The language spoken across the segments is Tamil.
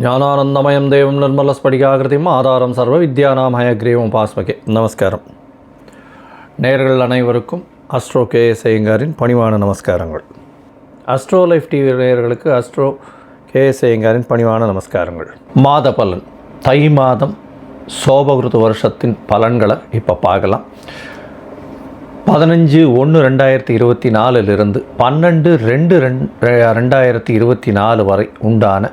జ్ఞానానందమయం దేవం నిర్మల స్ఫటికాకృతిం ஆதாரம் சர்வ வித்யானாம் ஹயக்ரீவம் பாஸ்மகே. நமஸ்காரம். நேர்கள் அனைவருக்கும் அஸ்ட்ரோ கே எஸ் ஐயங்காரின் பணிவான நமஸ்காரங்கள். அஸ்ட்ரோ லைஃப் டிவி நேயர்களுக்கு அஸ்ட்ரோ கே எஸ் ஐயங்காரின் பணிவான நமஸ்காரங்கள். மாத பலன் தை மாதம் சோபகிருத வருஷத்தின் பலன்களை இப்போ பார்க்கலாம். பதினஞ்சு ஒன்று ரெண்டாயிரத்தி இருபத்தி நாலுலேருந்து பன்னெண்டு ரெண்டு ரெண்டாயிரத்தி இருபத்தி நாலு வரை உண்டான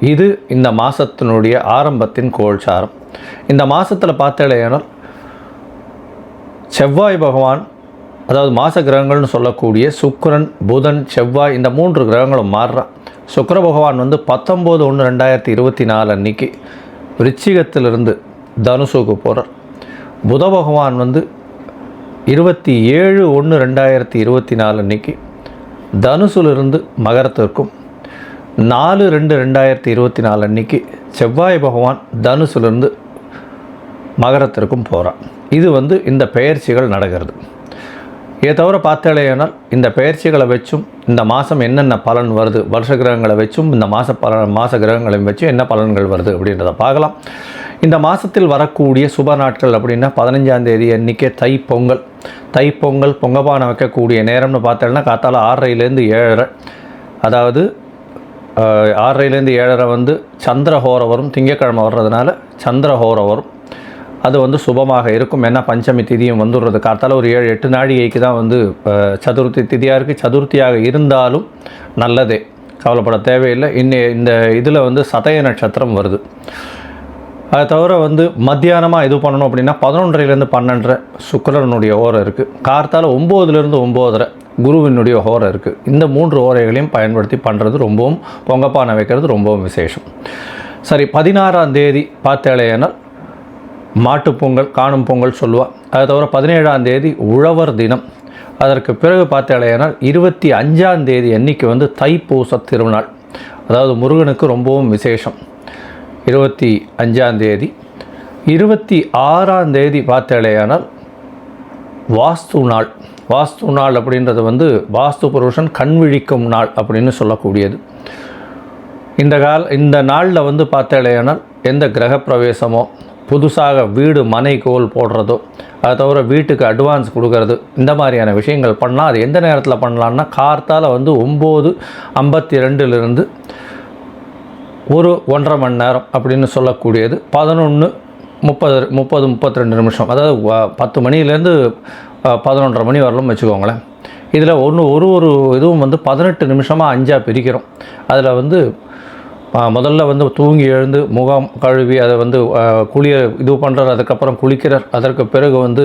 இது இந்த மாதத்தினுடைய ஆரம்பத்தின் கோல்சாரம். இந்த மாதத்தில் பார்த்தேனால் செவ்வாய் பகவான் அதாவது மாச கிரகங்கள்னு சொல்லக்கூடிய சுக்கரன் புதன் செவ்வாய் இந்த மூன்று கிரகங்களும் மாறுறான். சுக்கர பகவான் வந்து பத்தொம்போது ஒன்று ரெண்டாயிரத்தி இருபத்தி நாலு அன்னைக்கு விருச்சிகத்திலிருந்து தனுசுக்கு போகிறார் புத பகவான் வந்து இருபத்தி ஏழு ஒன்று ரெண்டாயிரத்தி இருபத்தி நாலு அன்னைக்கு தனுசுலிருந்து மகரத்திற்கும் நாலு ரெண்டு ரெண்டாயிரத்தி இருபத்தி நாலு அன்னைக்கு செவ்வாய் பகவான் தனுசுலேருந்து மகரத்திற்கும் போகிறான் இது வந்து இந்த பெயர்ச்சிகள் நடக்கிறது. இதை தவிர பார்த்தாலேயானால் இந்த பெயர்ச்சிகளை வச்சும் இந்த மாதம் என்னென்ன பலன் வருது வருஷ கிரகங்களை வச்சும் இந்த மாத பல மாத கிரகங்களையும் வச்சும் என்ன பலன்கள் வருது அப்படின்றத பார்க்கலாம். இந்த மாதத்தில் வரக்கூடிய சுப நாட்கள் அப்படின்னா பதினஞ்சாம் தேதி அன்றைக்கே தை பொங்கல். தை பொங்கல் பொங்கப்பானை வைக்கக்கூடிய நேரம்னு பார்த்தோம்னா காத்தால ஆறரைலேருந்து ஏழரை. அதாவது ஆறரைலேருந்து ஏழரை வந்து சந்திரஹோரம் வரும் திங்கக்கிழமை வர்றதுனால சந்திரஹோரம் வரும் அது வந்து சுபமாக இருக்கும். ஏன்னா பஞ்சமி திதியும் வந்துடுறது. காத்தால் ஒரு ஏழு எட்டு நாழிகைக்கு தான் வந்து சதுர்த்தி திதியாக இருக்குது சதுர்த்தியாக இருந்தாலும் நல்லதே. கவலைப்பட தேவையில்லை. இன்னி இந்த இதில் வந்து சதய நட்சத்திரம் வருது. அதை தவிர வந்து மத்தியானமாக இது பண்ணணும் அப்படின்னா பதினொன்றரைலேருந்து பன்னெண்டரை சுக்கரனுடைய ஓரம் இருக்குது கார்த்தால ஒம்போதுலேருந்து ஒம்போதரை குருவினுடைய ஓரை இருக்குது இந்த மூன்று ஓரைகளையும் பயன்படுத்தி பண்ணுறது ரொம்பவும் பொங்கப்பானை வைக்கிறது ரொம்பவும் விசேஷம். சரி பதினாறாம் தேதி பார்த்தேலையானால் மாட்டுப்பொங்கல் காணும் பொங்கல் சொல்லுவாள் அதை தவிர பதினேழாம் தேதி உழவர் தினம். அதற்கு பிறகு பார்த்தேலையானால் இருபத்தி அஞ்சாம் தேதி அன்னைக்கு வந்து தைப்பூச திருநாள். அதாவது முருகனுக்கு ரொம்பவும் விசேஷம். இருபத்தி அஞ்சாம் தேதி. இருபத்தி ஆறாம் தேதி பார்த்தேலையானால் வாஸ்து நாள். வாஸ்து நாள் அப்படின்றது வந்து வாஸ்து புருஷன் கண் விழிக்கும் நாள் அப்படின்னு சொல்லக்கூடியது. இந்த கால இந்த நாளில் வந்து பார்த்தேலையானால் எந்த கிரகப்பிரவேசமோ புதுசாக வீடு மனை கோல் போடுறதோ அதை தவிர வீட்டுக்கு அட்வான்ஸ் கொடுக்கறது இந்த மாதிரியான விஷயங்கள் பண்ணலாம் அது எந்த நேரத்தில் பண்ணலான்னா கார்த்தால் வந்து ஒம்பது ஐம்பத்தி ரெண்டுலேருந்து ஒரு ஒன்றரை மணி நேரம் அப்படின்னு சொல்லக்கூடியது. பதினொன்று முப்பது முப்பது முப்பத்தி ரெண்டு நிமிஷம். அதாவது பத்து மணிலேருந்து பதினொன்றரை மணி வரலும் வச்சுக்கோங்களேன். இதில் ஒன்று ஒரு ஒரு இதுவும் வந்து பதினெட்டு நிமிஷமாக அஞ்சாக பிரிக்கிறோம். அதில் வந்து முதல்ல வந்து தூங்கி எழுந்து முகம் கழுவி அதை வந்து குளிய இது பண்ணுறார் அதுக்கப்புறம் குளிக்கிறார். அதற்கு பிறகு வந்து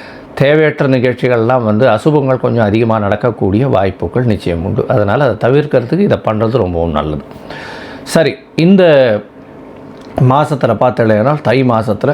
தேவையற்ற நிகழ்ச்சிகள்லாம் வந்து அசுபங்கள் கொஞ்சம் அதிகமாக நடக்கக்கூடிய வாய்ப்புகள் நிச்சயம் உண்டு. அதனால் அதை தவிர்க்கிறதுக்கு இதை பண்ணுறது ரொம்பவும் நல்லது. சரி இந்த மாதத்தில் பார்த்தலைனால் தை மாதத்தில்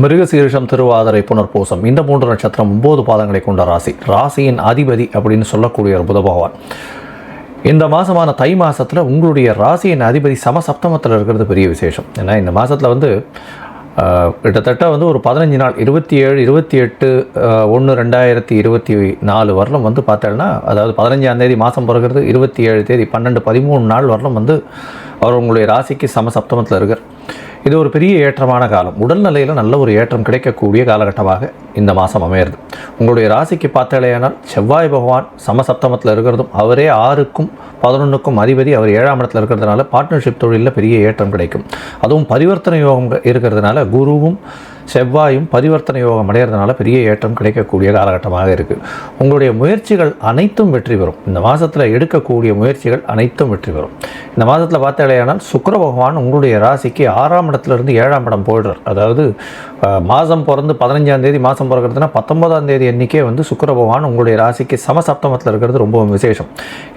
மிருகசீரிஷம் திருவாதிரை புனர்பூசம். இந்த மூன்று நட்சத்திரம் ஒம்பது பாதங்களை கொண்ட ராசி. ராசியின் அதிபதி அப்படின்னு சொல்லக்கூடிய ஒரு புத பகவான். இந்த மாதமான தை மாதத்தில் உங்களுடைய ராசியின் அதிபதி சமசப்தமத்தில் இருக்கிறது பெரிய விசேஷம். ஏன்னா இந்த மாதத்தில் வந்து கிட்டத்தட்ட வந்து ஒரு பதினஞ்சு நாள் இருபத்தி ஏழு இருபத்தி எட்டு ஒன்று ரெண்டாயிரத்தி இருபத்தி நாலு வரலும் வந்து பார்த்தோன்னா அதாவது பதினஞ்சாம் தேதி மாதம் பிறகுறது இருபத்தி ஏழு தேதி பன்னெண்டு பதிமூணு நாள் வரலும் வந்து அவர் உங்களுடைய ராசிக்கு சம சப்தமத்தில் இருக்கார். இது ஒரு பெரிய ஏற்றமான காலம். உடல்நிலையில் நல்ல ஒரு ஏற்றம் கிடைக்கக்கூடிய காலகட்டமாக இந்த மாதம் அமையிறது. உங்களுடைய ராசிக்கு பார்த்தாலேயானால் செவ்வாய் பகவான் சமசப்தமத்தில் இருக்கிறதும் அவரே ஆறுக்கும் பதினொன்றுக்கும் அதிபதி அவர் ஏழாம் இடத்துல இருக்கிறதுனால பார்ட்னர்ஷிப் தொழிலில் பெரிய ஏற்றம் கிடைக்கும். அதுவும் பரிவர்த்தனை யோகம் இருக்கிறதுனால குருவும் செவ்வாயும் பரிவர்த்தனை யோகம் அடைகிறதுனால பெரிய ஏற்றம் கிடைக்கக்கூடிய காலகட்டமாக இருக்குது உங்களுடைய முயற்சிகள் அனைத்தும் வெற்றி பெறும். இந்த மாதத்தில் எடுக்கக்கூடிய முயற்சிகள் அனைத்தும் வெற்றி பெறும். இந்த மாதத்தில் பார்த்தாலேயானால் சுக்கர பகவான் உங்களுடைய ராசிக்கு ஆறாம் இடத்துலேருந்து ஏழாம் இடம் போயிடுறார். அதாவது மாதம் பிறந்து பதினஞ்சாம் தேதி மாதம் பிறக்கிறதுனா பத்தொன்பதாம் தேதி எண்ணிக்கை வந்து சுக்கர பகவான் உங்களுடைய ராசிக்கு சமசப்தமத்தில் இருக்கிறது ரொம்பவும் விசேஷம்.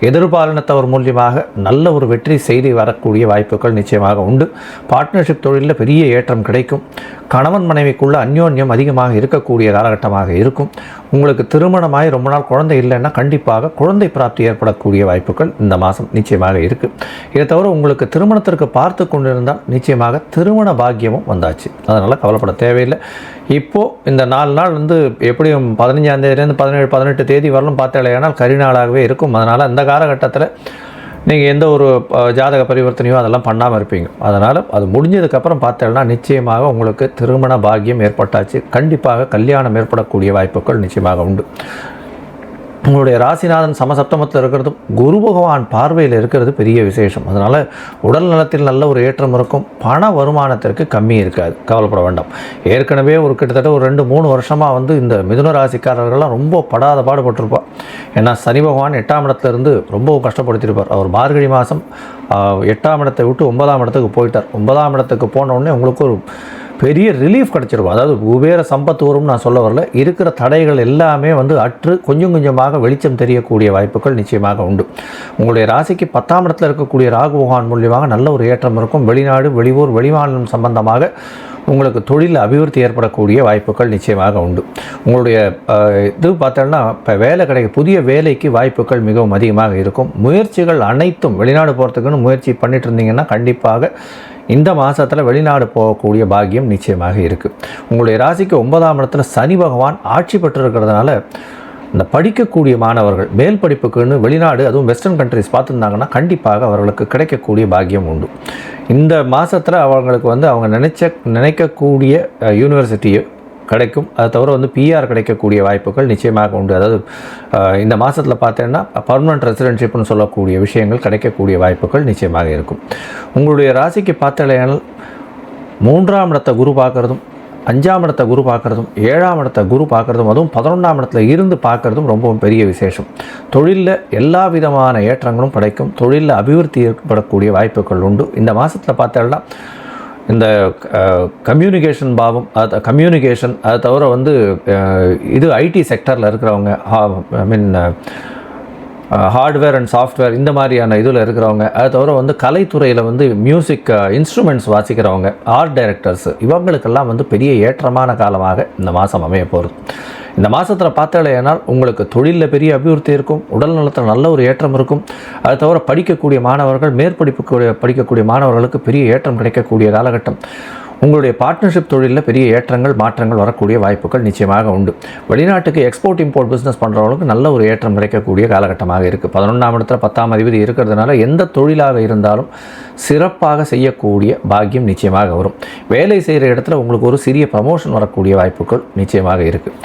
எதிர்பாலினத்தவர் மூலியமாக நல்ல ஒரு வெற்றி செய்தி வரக்கூடிய வாய்ப்புகள் நிச்சயமாக உண்டு. பார்ட்னர்ஷிப் தொழிலில் பெரிய ஏற்றம் கிடைக்கும். கணவன் மனைவிக்குள்ள அந்யோன்யம் அதிகமாக இருக்கக்கூடிய காலகட்டமாக இருக்கும். உங்களுக்கு திருமணமாகி ரொம்ப நாள் குழந்தை இல்லைன்னா கண்டிப்பாக குழந்தை பிராப்தி ஏற்படக்கூடிய வாய்ப்புகள் இந்த மாதம் நிச்சயமாக இருக்குது இதை தவிர உங்களுக்கு திருமணத்திற்கு பார்த்து கொண்டிருந்தால் நிச்சயமாக திருமண பாக்கியமும் வந்தாச்சு. அதனால் கவலைப்பட தேவையில்லை. இப்போது இந்த நாலு நாள் வந்து எப்படியும் பதினஞ்சாந்தேதியிலேருந்து பதினேழு பதினெட்டு தேதி வரலும் பார்த்தாலேயானால் கரிநாளாகவே இருக்கும். அதனால் அந்த காலகட்டத்தில் நீங்கள் எந்த ஒரு ஜாதக பரிவர்த்தனையோ அதெல்லாம் பண்ணாமல் இருப்பீங்க. அதனால் அது முடிஞ்சதுக்கப்புறம் பார்த்தேன்னா நிச்சயமாக உங்களுக்கு திருமண பாக்கியம் ஏற்பட்டாச்சு. கண்டிப்பாக கல்யாணம் ஏற்படக்கூடிய வாய்ப்புகள் நிச்சயமாக உண்டு. உங்களுடைய ராசிநாதன் சமசப்தமத்தில் இருக்கிறதும் குரு பகவான் பார்வையில் இருக்கிறது பெரிய விசேஷம். அதனால் உடல் நலத்தில் நல்ல ஒரு ஏற்றம் இருக்கும். பண வருமானத்திற்கு கம்மி இருக்காது. கவலைப்பட வேண்டாம். ஏற்கனவே ஒரு கிட்டத்தட்ட ஒரு ரெண்டு மூணு வருஷமாக வந்து இந்த மிதுன ராசிக்காரர்கள்லாம் ரொம்ப படாத பாடுபட்டிருப்பார் ஏன்னா சனி பகவான் எட்டாம் இடத்துலேருந்து ரொம்ப கஷ்டப்படுத்தியிருப்பார். அவர் மார்கழி மாதம் எட்டாம் இடத்தை விட்டு ஒன்பதாம் இடத்துக்கு போயிட்டார். ஒன்பதாம் இடத்துக்கு போன உடனே உங்களுக்கு ஒரு பெரிய ரிலீஃப் கிடச்சிருக்கும். அதாவது குபேர சம்பத்து வரும்னு நான் சொல்ல வரல. இருக்கிற தடைகள் எல்லாமே வந்து அற்று கொஞ்சம் கொஞ்சமாக வெளிச்சம் தெரியக்கூடிய வாய்ப்புகள் நிச்சயமாக உண்டு. உங்களுடைய ராசிக்கு பத்தாம் இடத்துல இருக்கக்கூடிய ராகு பகவான் மூலியமாக நல்ல ஒரு ஏற்றம் இருக்கும். வெளிநாடு வெளியூர் வெளிமாநிலம் சம்பந்தமாக உங்களுக்கு தொழில் அபிவிருத்தி ஏற்படக்கூடிய வாய்ப்புகள் நிச்சயமாக உண்டு. உங்களுடைய இது பார்த்தோன்னா இப்போ வேலை கிடைக்க புதிய வேலைக்கு வாய்ப்புகள் மிகவும் அதிகமாக இருக்கும். முயற்சிகள் அனைத்தும் வெளிநாடு போகிறதுக்குன்னு முயற்சி பண்ணிட்டு இருந்தீங்கன்னா கண்டிப்பாக இந்த மாதத்தில் வெளிநாடு போகக்கூடிய பாக்கியம் நிச்சயமாக இருக்குது உங்களுடைய ராசிக்கு ஒன்பதாம் இடத்துல சனி பகவான் ஆட்சி பெற்றிருக்கிறதுனால இந்த படிக்கக்கூடிய மாணவர்கள் மேல் படிப்புக்குன்னு வெளிநாடு அதுவும் வெஸ்டர்ன் கண்ட்ரிஸ் பார்த்துருந்தாங்கன்னா கண்டிப்பாக அவர்களுக்கு கிடைக்கக்கூடிய பாக்கியம் உண்டு. இந்த மாதத்தில் அவங்களுக்கு வந்து அவங்க நினைச்ச நினைக்கக்கூடிய யூனிவர்சிட்டியை கிடைக்கும். அதை தவிர வந்து பிஆர் கிடைக்கக்கூடிய வாய்ப்புகள் நிச்சயமாக உண்டு. அதாவது இந்த மாதத்தில் பார்த்தீங்கன்னா பர்மனன்ட் ரெசிடென்ஷிப்னு சொல்லக்கூடிய விஷயங்கள் கிடைக்கக்கூடிய வாய்ப்புகள் நிச்சயமாக இருக்கும். உங்களுடைய ராசிக்கு பார்த்தாலேயானால் மூன்றாம் இடத்தை குரு பார்க்குறதும் அஞ்சாம் இடத்தை குரு பார்க்குறதும் ஏழாம் இடத்தை குரு பார்க்குறதும் அதுவும் பதினொன்றாம் இடத்துல இருந்து பார்க்குறதும் ரொம்பவும் பெரிய விசேஷம். தொழிலில் எல்லா விதமான ஏற்றங்களும் கிடைக்கும் தொழிலில் அபிவிருத்தி ஏற்படக்கூடிய வாய்ப்புகள் உண்டு. இந்த மாதத்தில் பார்த்தோம்னா இந்த கம்யூனிகேஷன் பாவம் அது கம்யூனிகேஷன் அதை தவிர வந்து இது ஐடி செக்டரில் இருக்கிறவங்க I mean hardware and software இந்த மாதிரியான இதில் இருக்கிறவங்க அதை தவிர வந்து கலைத்துறையில் வந்து மியூசிக் இன்ஸ்ட்ருமெண்ட்ஸ் வாசிக்கிறவங்க ஆர்ட் டைரக்டர்ஸ் இவங்களுக்கெல்லாம் வந்து பெரிய ஏற்றமான காலமாக இந்த மாதம் அமைய போகிறது இந்த மாதத்தில் பார்த்தாலேனால் உங்களுக்கு தொழிலில் பெரிய அபிவிருத்தி இருக்கும் உடல் நலத்தில் நல்ல ஒரு ஏற்றம் இருக்கும். அது தவிர படிக்கக்கூடிய மாணவர்கள் மேற்படிப்புக்கு படிக்கக்கூடிய மாணவர்களுக்கு பெரிய ஏற்றம் கிடைக்கக்கூடிய காலகட்டம். உங்களுடைய பார்ட்னர்ஷிப் தொழிலில் பெரிய ஏற்றங்கள் மாற்றங்கள் வரக்கூடிய வாய்ப்புகள் நிச்சயமாக உண்டு. வெளிநாட்டுக்கு எக்ஸ்போர்ட் இம்போர்ட் பிஸ்னஸ் பண்ணுறவங்களுக்கு நல்ல ஒரு ஏற்றம் கிடைக்கக்கூடிய காலகட்டமாக இருக்குது பதினொன்றாம் இடத்துல பத்தாம் அதிபதி இருக்கிறதுனால எந்த தொழிலாக இருந்தாலும் சிறப்பாக செய்யக்கூடிய பாக்கியம் நிச்சயமாக வரும். வேலை செய்கிற இடத்துல உங்களுக்கு ஒரு சிறிய ப்ரமோஷன் வரக்கூடிய வாய்ப்புகள் நிச்சயமாக இருக்குது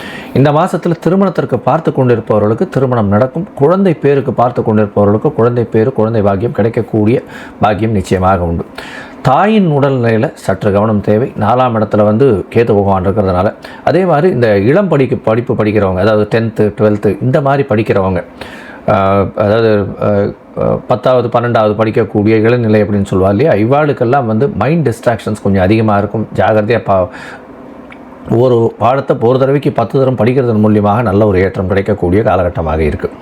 இந்த மாதத்தில் திருமணத்திற்கு பார்த்து கொண்டிருப்பவர்களுக்கு திருமணம் நடக்கும். குழந்தை பேருக்கு பார்த்து கொண்டிருப்பவர்களுக்கு குழந்தை பேர் குழந்தை பாக்கியம் கிடைக்கக்கூடிய பாக்கியம் நிச்சயமாக உண்டு. தாயின் உடல்நிலையில் சற்று கவனம் தேவை. நாலாம் இடத்துல வந்து கேத்து பகவான் இருக்கிறதுனால. அதே மாதிரி இந்த இளம் படிக்க படிப்பு படிக்கிறவங்க அதாவது டென்த்து டுவெல்த்து இந்த மாதிரி படிக்கிறவங்க அதாவது பத்தாவது பன்னெண்டாவது படிக்கக்கூடிய இளநிலை அப்படின்னு சொல்லுவா இல்லையா? இவ்வாளுக்கெல்லாம் வந்து மைண்ட் டிஸ்ட்ராக்ஷன்ஸ் கொஞ்சம் அதிகமாக இருக்கும். ஜாகிரதையாக பா ஒரு பாடத்தை ஒரு தடவைக்கு பத்து தரம் படிக்கிறதன் மூலியமாக நல்ல ஒரு ஏற்றம் கிடைக்கக்கூடிய காலகட்டமாக இருக்குது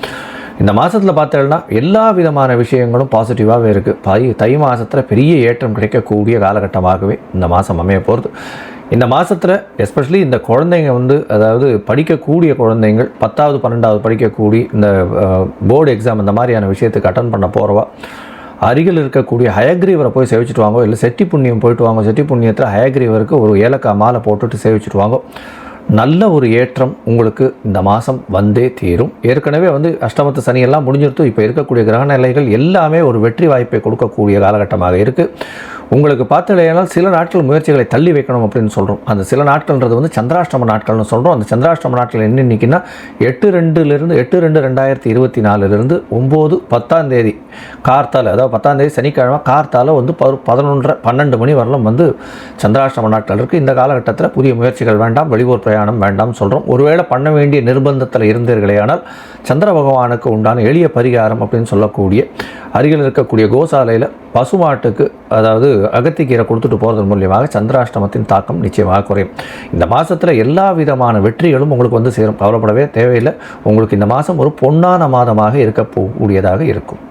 இந்த மாதத்தில் பார்த்தோம்னா எல்லா விதமான விஷயங்களும் பாசிட்டிவாகவே இருக்குது தை தை மாதத்தில் பெரிய ஏற்றம் கிடைக்கக்கூடிய காலகட்டமாகவே இந்த மாதம் அமைய போகிறது இந்த மாதத்தில் எஸ்பெஷலி இந்த குழந்தைங்க வந்து அதாவது படிக்கக்கூடிய குழந்தைங்கள் பத்தாவது பன்னெண்டாவது படிக்கக்கூடிய இந்த போர்டு எக்ஸாம் இந்த மாதிரியான விஷயத்துக்கு அட்டன் பண்ண போகிறவா அருகில் இருக்கக்கூடிய ஹயக்ரீவரை போய் சேவிச்சுட்டு வாங்கோ இல்லை செட்டி புண்ணியம் போயிட்டு வாங்கோ செட்டி புண்ணியத்தில் ஹயக்ரீவருக்கு ஒரு ஏலக்காய் மாலை போட்டுட்டு சேவிச்சுட்டு வாங்கோ. நல்ல ஒரு ஏற்றம் உங்களுக்கு இந்த மாதம் வந்தே தீரும். ஏற்கனவே வந்து அஷ்டமத்து சனியெல்லாம் முடிஞ்சிருத்தும் இப்போ இருக்கக்கூடிய கிரக நிலைகள் எல்லாமே ஒரு வெற்றி வாய்ப்பை கொடுக்கக்கூடிய காலகட்டமாக இருக்குது உங்களுக்கு பார்த்தலையானால் சில நாட்கள் முயற்சிகளை தள்ளி வைக்கணும் அப்படின்னு சொல்கிறோம் அந்த சில நாட்கள்ன்றது வந்து சந்திராஷ்டம நாட்கள்னு சொல்கிறோம் அந்த சந்திராஷ்டம நாட்கள் என்ன இன்றைக்கின்னா எட்டு ரெண்டுலேருந்து எட்டு ரெண்டு ரெண்டாயிரத்தி இருபத்தி நாலுலேருந்து ஒம்பது பத்தாம் தேதி அதாவது பத்தாம் தேதி சனிக்கிழமை கார்த்தால வந்து பரு பதினொன்றரை பன்னெண்டு மணி வரலும் வந்து சந்திராஷ்டம நாட்கள் இருக்குது இந்த காலகட்டத்தில் புதிய முயற்சிகள் வேண்டாம் வெளியூர் பிரயாணம் வேண்டாம்னு சொல்கிறோம் ஒருவேளை பண்ண வேண்டிய நிர்பந்தத்தில் இருந்தீர்களேயானால் சந்திர பகவானுக்கு உண்டான எளிய பரிகாரம் அப்படின்னு சொல்லக்கூடிய அருகில் இருக்கக்கூடிய கோசாலையில் பசுமாட்டுக்கு அதாவது அகத்திக்கீரை கொடுத்துட்டு போகிறது மூலியமாக சந்திராஷ்டமத்தின் தாக்கம் நிச்சயமாக குறையும். இந்த மாதத்தில் எல்லா விதமான வெற்றிகளும் உங்களுக்கு வந்து சேரும். கவலைப்படவே தேவையில்லை. உங்களுக்கு இந்த மாதம் ஒரு பொன்னான மாதமாக இருக்கக்கூடியதாக இருக்கும்.